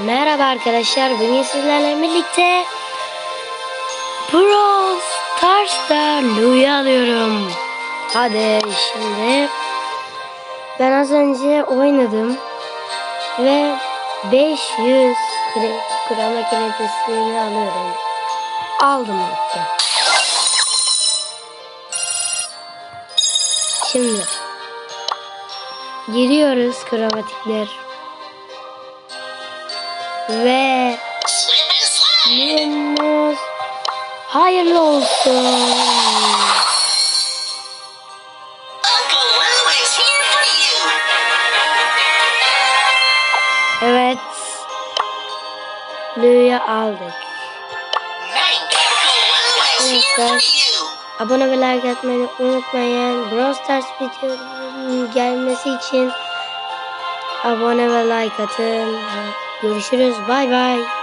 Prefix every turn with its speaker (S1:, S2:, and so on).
S1: Merhaba arkadaşlar. Bugün sizlerle birlikte Brawl Stars'ta Lou'yu alıyorum. Hadi şimdi ben az önce oynadım ve 500 kre, krema kredisini alıyorum. Aldım hatta. Şimdi giriyoruz kromatikler ve Yunus hayırlı olsun. Evet. Lou'yu aldık. Abone ve like atmayı unutmayın. Brawl Stars videolarının gelmesi için abone ve like atın. Görüşürüz. Bay bay.